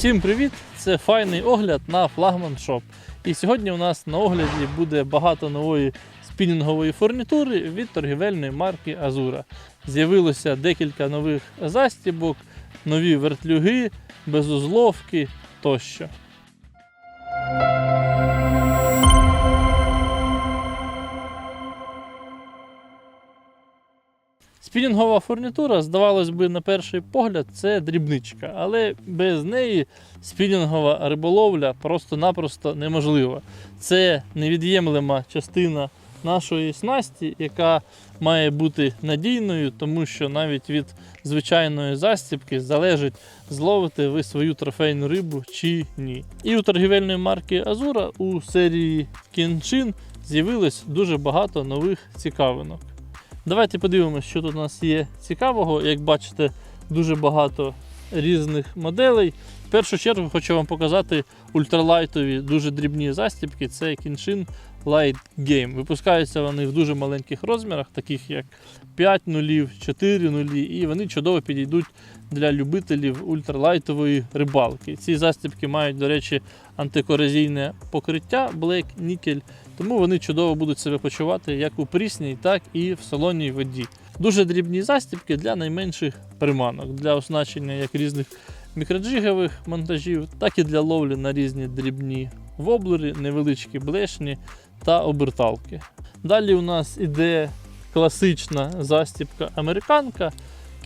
Всім привіт! Це файний огляд на флагман шоп. І сьогодні у нас на огляді буде багато нової спінінгової фурнітури від торгівельної марки Азура. З'явилося декілька нових застібок, нові вертлюги, безузловки тощо. Спінінгова фурнітура, здавалось би, на перший погляд, це дрібничка, але без неї спінінгова риболовля просто-напросто неможлива. Це невід'ємлема частина нашої снасті, яка має бути надійною, тому що навіть від звичайної застібки залежить, зловити ви свою трофейну рибу чи ні. І у торгівельної марки Азура у серії Кінчин з'явилось дуже багато нових цікавинок. Давайте подивимося, що тут у нас є цікавого. Як бачите, дуже багато різних моделей. В першу чергу хочу вам показати ультралайтові, дуже дрібні застібки. Це Kinshin Light Game. Випускаються вони в дуже маленьких розмірах, таких як 5 нулів, 4 нулі, і вони чудово підійдуть для любителів ультралайтової рибалки. Ці застібки мають, до речі, антикорозійне покриття Black Nickel, тому вони чудово будуть себе почувати як у прісній, так і в солоній воді. Дуже дрібні застібки для найменших приманок, для оснащення як різних мікроджигових монтажів, так і для ловлі на різні дрібні воблери, невеличкі блешні та оберталки. Далі у нас іде класична застібка американка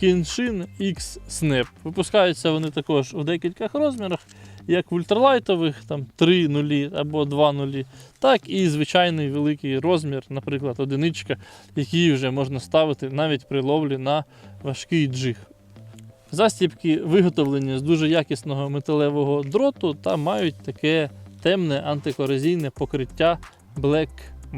Kinshin X Snap. Випускаються вони також у декількох розмірах, як в ультралайтових, там 3 нулі або 2 нулі, так і звичайний великий розмір, наприклад, одиничка, який вже можна ставити навіть при ловлі на важкий джиг. Застібки виготовлені з дуже якісного металевого дроту та мають таке темне антикорозійне покриття Black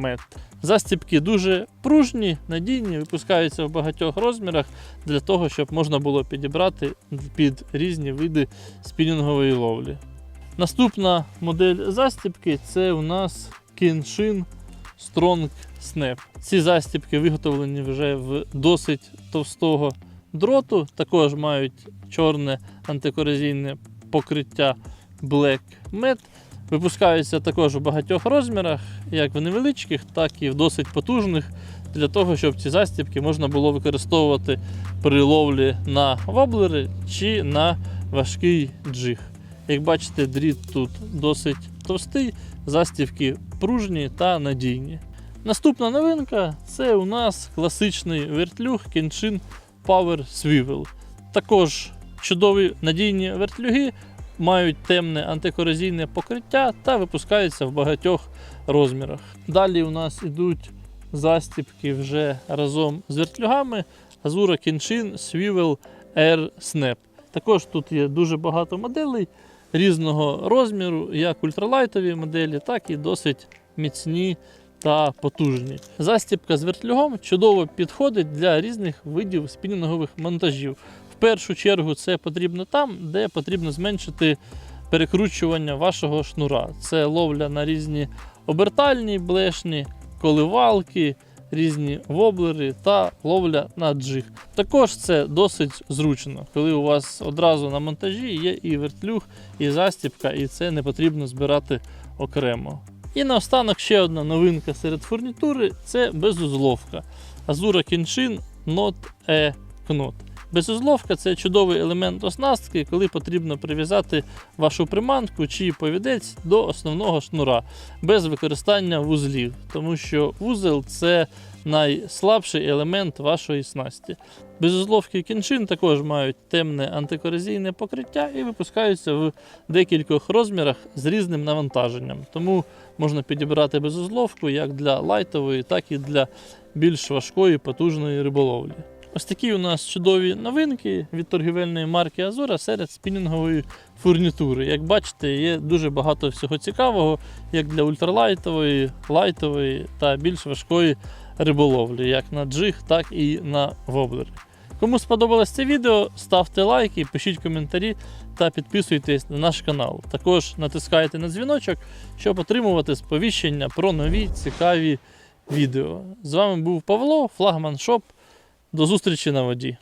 Matte. Застібки дуже пружні, надійні, випускаються в багатьох розмірах для того, щоб можна було підібрати під різні види спінінгової ловлі. Наступна модель застібки це у нас Kinshin Strong Snap. Ці застібки виготовлені вже в досить товстого дроту, також мають чорне антикорозійне покриття Black Matte. Випускаються також у багатьох розмірах, як в невеличких, так і в досить потужних, для того, щоб ці застібки можна було використовувати при ловлі на воблери чи на важкий джиг. Як бачите, дріт тут досить товстий, застібки пружні та надійні. Наступна новинка це у нас класичний вертлюг Kenshin Power Swivel. Також чудові надійні вертлюги мають темне антикорозійне покриття та випускаються в багатьох розмірах. Далі у нас ідуть застібки вже разом з вертлюгами Azura Kenshin Swivel Air Snap. Також тут є дуже багато моделей різного розміру, як ультралайтові моделі, так і досить міцні та потужні. Застібка з вертлюгом чудово підходить для різних видів спінінгових монтажів. Першу чергу це потрібно там, де потрібно зменшити перекручування вашого шнура. Це ловля на різні обертальні блешні, коливалки, різні воблери та ловля на джиг. Також це досить зручно, коли у вас одразу на монтажі є і вертлюг, і застібка, і це не потрібно збирати окремо. І наостанок ще одна новинка серед фурнітури це безузловка. Azura Kenshin Not E Knot. Безузловка це чудовий елемент оснастки, коли потрібно прив'язати вашу приманку чи повідець до основного шнура без використання вузлів, тому що вузел це найслабший елемент вашої снасті. Безузловки кіншин також мають темне антикорозійне покриття і випускаються в декількох розмірах з різним навантаженням. Тому можна підібрати безузловку як для лайтової, так і для більш важкої потужної риболовлі. Ось такі у нас чудові новинки від торгівельної марки Азура серед спінінгової фурнітури. Як бачите, є дуже багато всього цікавого, як для ультралайтової, лайтової та більш важкої риболовлі, як на джиг, так і на воблери. Кому сподобалось це відео, ставте лайки, пишіть коментарі та підписуйтесь на наш канал. Також натискайте на дзвіночок, щоб отримувати сповіщення про нові цікаві відео. З вами був Павло, флагман Шоп. До зустрічі на воді.